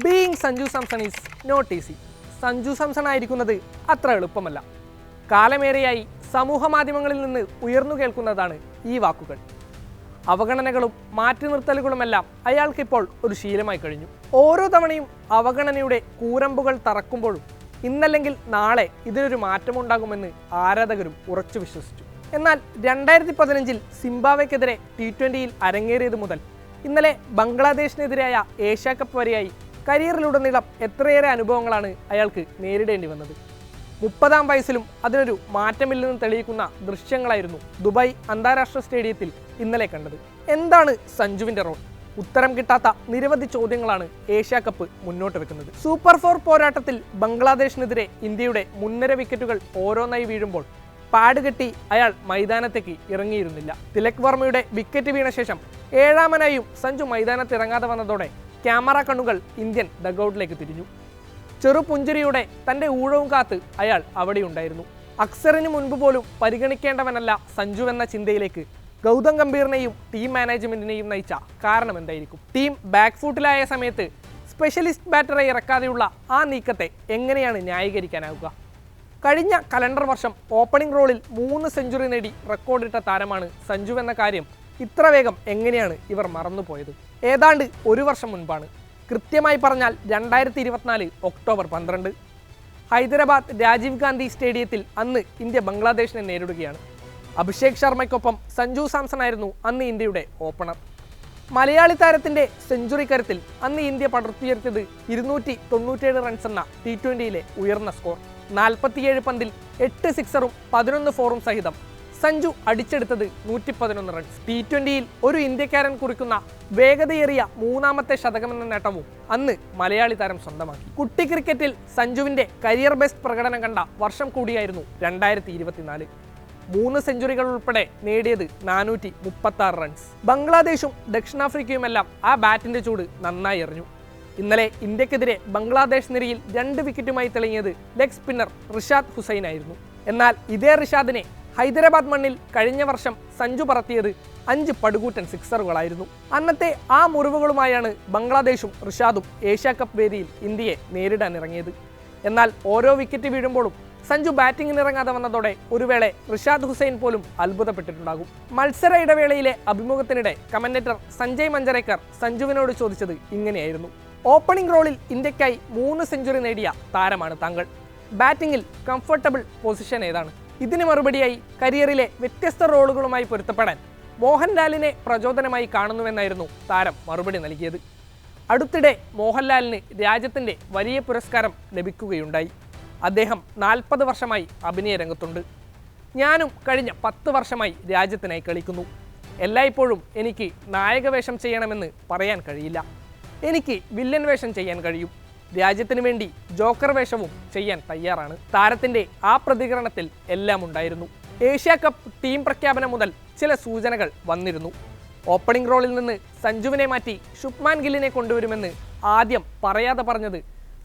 Being Sanju Samson is not easy Sanju Samson ആയിരിക്കുന്നത് അത്ര എളുപ്പമല്ല. കാലമേറെയായി സമൂഹ മാധ്യമങ്ങളിൽ നിന്ന് ഉയർന്നു കേൾക്കുന്നതാണ് ഈ വാക്കുകൾ. അവഗണനകളും മാറ്റി നിർത്തലുകളുമെല്ലാം അയാൾക്കിപ്പോൾ ഒരു ശീലമായി കഴിഞ്ഞു. ഓരോ തവണയും അവഗണനയുടെ കൂരമ്പുകൾ തറക്കുമ്പോഴും ഇന്നല്ലെങ്കിൽ നാളെ ഇതിനൊരു മാറ്റമുണ്ടാകുമെന്ന് ആരാധകരും ഉറച്ചു വിശ്വസിച്ചു. എന്നാൽ രണ്ടായിരത്തി പതിനഞ്ചിൽ സിംബാവയ്ക്കെതിരെ ടി ട്വന്റിയിൽ അരങ്ങേറിയത് മുതൽ ഇന്നലെ ബംഗ്ലാദേശിനെതിരായ ഏഷ്യാ കപ്പ് വരെയായി കരിയറിലുടനീളം എത്രയേറെ അനുഭവങ്ങളാണ് അയാൾക്ക് നേരിടേണ്ടി വന്നത്. മുപ്പതാം വയസ്സിലും അതിനൊരു മാറ്റമില്ലെന്ന് തെളിയിക്കുന്ന ദൃശ്യങ്ങളായിരുന്നു ദുബായ് അന്താരാഷ്ട്ര സ്റ്റേഡിയത്തിൽ ഇന്നലെ കണ്ടത്. എന്താണ് സഞ്ജുവിന്റെ റോൾ? ഉത്തരം കിട്ടാത്ത നിരവധി ചോദ്യങ്ങളാണ് ഏഷ്യ കപ്പ് മുന്നോട്ട് വെക്കുന്നത്. സൂപ്പർ ഫോർ പോരാട്ടത്തിൽ ബംഗ്ലാദേശിനെതിരെ ഇന്ത്യയുടെ മുൻനിര വിക്കറ്റുകൾ ഓരോന്നായി വീഴുമ്പോൾ പാഡ് കെട്ടി അയാൾ മൈതാനത്തേക്ക് ഇറങ്ങിയിരുന്നില്ല. തിലക് വർമ്മയുടെ വിക്കറ്റ് വീണ ശേഷം ഏഴാമനായും സഞ്ജു മൈതാനത്ത് ഇറങ്ങാതെ വന്നതോടെ ക്യാമറ കണ്ണുകൾ ഇന്ത്യൻ ഡഗൌട്ടിലേക്ക് തിരിഞ്ഞു. ചെറുപുഞ്ചിരിയുടെ തന്റെ ഊഴവും കാത്ത് അയാൾ അവിടെ ഉണ്ടായിരുന്നു അക്സറിന് മുൻപ് പോലും പരിഗണിക്കേണ്ടവനല്ല സഞ്ജു എന്ന ചിന്തയിലേക്ക് ഗൗതം ഗംഭീറിനെയും ടീം മാനേജ്മെന്റിനെയും നയിച്ച കാരണം എന്തായിരിക്കും? ടീം ബാക്ക് ഫൂട്ടിലായ സമയത്ത് സ്പെഷ്യലിസ്റ്റ് ബാറ്ററെ ഇറക്കാതെയുള്ള ആ നീക്കത്തെ എങ്ങനെയാണ് ന്യായീകരിക്കാനാവുക? കഴിഞ്ഞ കലണ്ടർ വർഷം ഓപ്പണിംഗ് റോളിൽ മൂന്ന് സെഞ്ചുറി നേടി റെക്കോർഡിട്ട താരമാണ് സഞ്ജു എന്ന കാര്യം ഇത്ര വേഗം എങ്ങനെയാണ് ഇവർ മറന്നുപോയത്? ഏതാണ്ട് ഒരു വർഷം മുൻപാണ്. കൃത്യമായി പറഞ്ഞാൽ രണ്ടായിരത്തി ഇരുപത്തിനാല് ഒക്ടോബർ പന്ത്രണ്ട്. ഹൈദരാബാദ് രാജീവ് ഗാന്ധി സ്റ്റേഡിയത്തിൽ അന്ന് ഇന്ത്യ ബംഗ്ലാദേശിനെ നേരിടുകയാണ്. അഭിഷേക് ശർമ്മയ്ക്കൊപ്പം സഞ്ജു സാംസൺ ആയിരുന്നു അന്ന് ഇന്ത്യയുടെ ഓപ്പണർ. മലയാളി താരത്തിന്റെ സെഞ്ചുറി കരുത്തിൽ അന്ന് ഇന്ത്യ പടർത്തിയുയർത്തിയത് ഇരുന്നൂറ്റി തൊണ്ണൂറ്റേഴ് റൺസ് എന്ന ടി ട്വന്റിയിലെ ഉയർന്ന സ്കോർ നാൽപ്പത്തിയേഴ് പന്തിൽ എട്ട് സിക്സറും പതിനൊന്ന് ഫോറും സഹിതം സഞ്ജു അടിച്ചെടുത്തത് നൂറ്റി പതിനൊന്ന് റൺസ് ടി ട്വന്റിയിൽ ഒരു ഇന്ത്യക്കാരൻ കുറിക്കുന്ന വേഗതയേറിയ മൂന്നാമത്തെ ശതകമെന്ന നേട്ടവും അന്ന് മലയാളി താരം സ്വന്തമാക്കി. കുട്ടി ക്രിക്കറ്റിൽ സഞ്ജുവിന്റെ കരിയർ ബെസ്റ്റ് പ്രകടനം കണ്ട വർഷം കൂടിയായിരുന്നു രണ്ടായിരത്തി ഇരുപത്തിനാല് മൂന്ന് സെഞ്ചുറികൾ ഉൾപ്പെടെ നേടിയത് നാനൂറ്റി മുപ്പത്തി ആറ് റൺസ് ബംഗ്ലാദേശും ദക്ഷിണാഫ്രിക്കയുമെല്ലാം ആ ബാറ്റിന്റെ ചൂട് നന്നായി എറിഞ്ഞു. ഇന്നലെ ഇന്ത്യക്കെതിരെ ബംഗ്ലാദേശ് നിരയിൽ രണ്ട് വിക്കറ്റുമായി തെളിഞ്ഞത് ലെഗ് സ്പിന്നർ റിഷാദ് ഹുസൈൻ ആയിരുന്നു എന്നാൽ ഇതേ റിഷാദിനെ ഹൈദരാബാദ് മണ്ണിൽ കഴിഞ്ഞ വർഷം സഞ്ജു പറത്തിയത് അഞ്ച് പടുകൂറ്റൻ സിക്സറുകളായിരുന്നു. അന്നത്തെ ആ മുറിവുകളുമായാണ് ബംഗ്ലാദേശും റിഷാദും ഏഷ്യാ കപ്പ് വേദിയിൽ ഇന്ത്യയെ നേരിടാൻ ഇറങ്ങിയത്. എന്നാൽ ഓരോ വിക്കറ്റ് വീഴുമ്പോഴും സഞ്ജു ബാറ്റിംഗിന് ഇറങ്ങാതെ വന്നതോടെ ഒരു വേള റിഷാദ് ഹുസൈൻ പോലും അത്ഭുതപ്പെട്ടിട്ടുണ്ടാകും. മത്സര ഇടവേളയിലെ അഭിമുഖത്തിനിടെ കമന്റേറ്റർ സഞ്ജയ് മഞ്ചരേക്കർ സഞ്ജുവിനോട് ചോദിച്ചത് ഇങ്ങനെയായിരുന്നു. ഓപ്പണിംഗ് റോളിൽ ഇന്ത്യക്കായി മൂന്ന് സെഞ്ചുറി നേടിയ താരമാണ് താങ്കൾ. ബാറ്റിംഗിൽ കംഫർട്ടബിൾ പൊസിഷൻ ഏതാണ്? ഇതിന് മറുപടിയായി കരിയറിലെ വ്യത്യസ്ത റോളുകളുമായി പൊരുത്തപ്പെടാൻ മോഹൻലാലിനെ പ്രചോദനമായി കാണുന്നുവെന്നായിരുന്നു താരം മറുപടി നൽകിയത്. അടുത്തിടെ മോഹൻലാലിന് രാജ്യത്തിന്റെ വലിയ പുരസ്കാരം ലഭിക്കുകയുണ്ടായി. അദ്ദേഹം നാൽപ്പത് വർഷമായി അഭിനയ രംഗത്തുണ്ട്. ഞാനും കഴിഞ്ഞ പത്ത് വർഷമായി രാജ്യത്തിനായി കളിക്കുന്നു. എല്ലായ്പ്പോഴും എനിക്ക് നായകവേഷം ചെയ്യണമെന്ന് പറയാൻ കഴിയില്ല. എനിക്ക് വില്ലൻ വേഷം ചെയ്യാൻ കഴിയും. രാജ്യത്തിന് വേണ്ടി ജോക്കർ വേഷവും ചെയ്യാൻ തയ്യാറാണ്. താരത്തിന്റെ ആ പ്രതികരണത്തിൽ എല്ലാം ഉണ്ടായിരുന്നു ഏഷ്യ കപ്പ് ടീം പ്രഖ്യാപനം മുതൽ ചില സൂചനകൾ വന്നിരുന്നു. ഓപ്പണിംഗ് റോളിൽ നിന്ന് സഞ്ജുവിനെ മാറ്റി ശുഭ്മാൻ ഗില്ലിനെ കൊണ്ടുവരുമെന്ന് ആദ്യം പറയാതെ പറഞ്ഞത്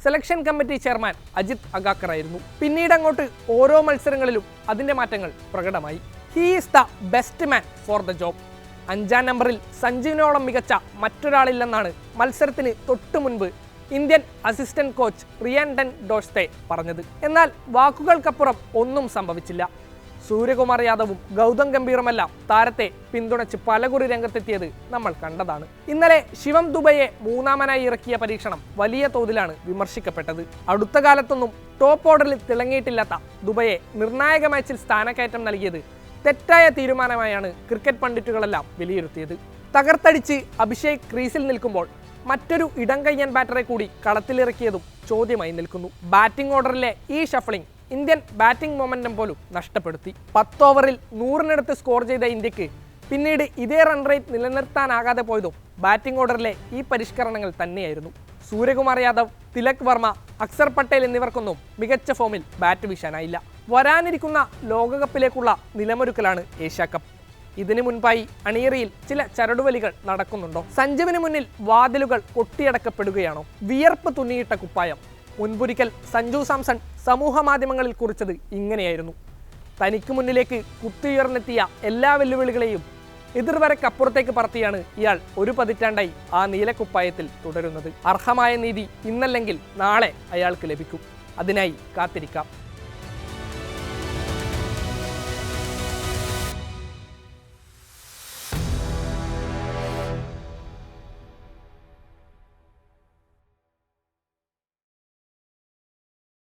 selection committee chairman Ajit Agarkar ആയിരുന്നു പിന്നീട് അങ്ങോട്ട് ഓരോ മത്സരങ്ങളിലും അതിന്റെ മാറ്റങ്ങൾ പ്രകടമായി. He is the best man for the job അഞ്ചാം നമ്പറിൽ സഞ്ജുവിനോളം മികച്ച മറ്റൊരാളില്ലെന്നാണ് മത്സരത്തിന് തൊട്ടു മുൻപ് Indian assistant coach Ryan ten Doeschate പറഞ്ഞത്. എന്നാൽ വാക്കുകൾക്കപ്പുറം ഒന്നും സംഭവിച്ചില്ല. സൂര്യകുമാർ യാദവും ഗൗതം ഗംഭീറുമെല്ലാം താരത്തെ പിന്തുണച്ച് പലകുറി രംഗത്തെത്തിയത് നമ്മൾ കണ്ടതാണ്. ഇന്നലെ ശിവം ദുബൈയെ മൂന്നാമനായി ഇറക്കിയ പരീക്ഷണം വലിയ തോതിലാണ് വിമർശിക്കപ്പെട്ടത്. അടുത്ത കാലത്തൊന്നും ടോപ്പ് ഓർഡറിൽ തിളങ്ങിയിട്ടില്ലാത്ത ദുബൈയെ നിർണായക മാച്ചിൽ സ്ഥാനക്കയറ്റം നൽകിയത് തെറ്റായ തീരുമാനമായാണ് ക്രിക്കറ്റ് പണ്ഡിറ്റുകളെല്ലാം വിലയിരുത്തിയത്. തകർത്തടിച്ച് അഭിഷേക് ക്രീസിൽ നിൽക്കുമ്പോൾ മറ്റൊരു ഇടം കയ്യൻ ബാറ്ററെ കൂടി കളത്തിലിറക്കിയതും ചോദ്യമായി നിൽക്കുന്നു. ബാറ്റിംഗ് ഓർഡറിലെ ഈ ഷഫ്ലിംഗ് ഇന്ത്യൻ ബാറ്റിംഗ് മൊമെന്റം പോലും നഷ്ടപ്പെടുത്തി. പത്ത് ഓവറിൽ നൂറിനടുത്ത് സ്കോർ ചെയ്ത ഇന്ത്യയ്ക്ക് പിന്നീട് ഇതേ റൺ റേറ്റ് നിലനിർത്താനാകാതെ പോയതും ബാറ്റിംഗ് ഓർഡറിലെ ഈ പരിഷ്കരണങ്ങൾ തന്നെയായിരുന്നു. സൂര്യകുമാർ യാദവ് തിലക് വർമ്മ അക്സർ പട്ടേൽ എന്നിവർക്കൊന്നും മികച്ച ഫോമിൽ ബാറ്റ് വീശാനായില്ല. വരാനിരിക്കുന്ന ലോകകപ്പിലേക്കുള്ള നിലമൊരുക്കലാണ് ഏഷ്യ കപ്പ്. ഇതിനു മുൻപായി അണിയറയിൽ ചില ചരടുവലികൾ നടക്കുന്നുണ്ടോ? സഞ്ജുവിന് മുന്നിൽ വാതിലുകൾ കൊട്ടിയടക്കപ്പെടുകയാണോ? വിയർപ്പ് തുന്നിയിട്ട കുപ്പായം. മുൻപൊരിക്കൽ സഞ്ജു സാംസൺ സമൂഹ മാധ്യമങ്ങളിൽ കുറിച്ചത് ഇങ്ങനെയായിരുന്നു. തനിക്ക് മുന്നിലേക്ക് കുത്തിയുയർന്നെത്തിയ എല്ലാ വെല്ലുവിളികളെയും എതിർവരക്കപ്പുറത്തേക്ക് പറത്തിയാണ് ഇയാൾ ഒരു പതിറ്റാണ്ടായി ആ നീലക്കുപ്പായത്തിൽ തുടരുന്നത്. അർഹമായ നീതി ഇന്നല്ലെങ്കിൽ നാളെ അയാൾക്ക് ലഭിക്കും. അതിനായി കാത്തിരിക്കാം.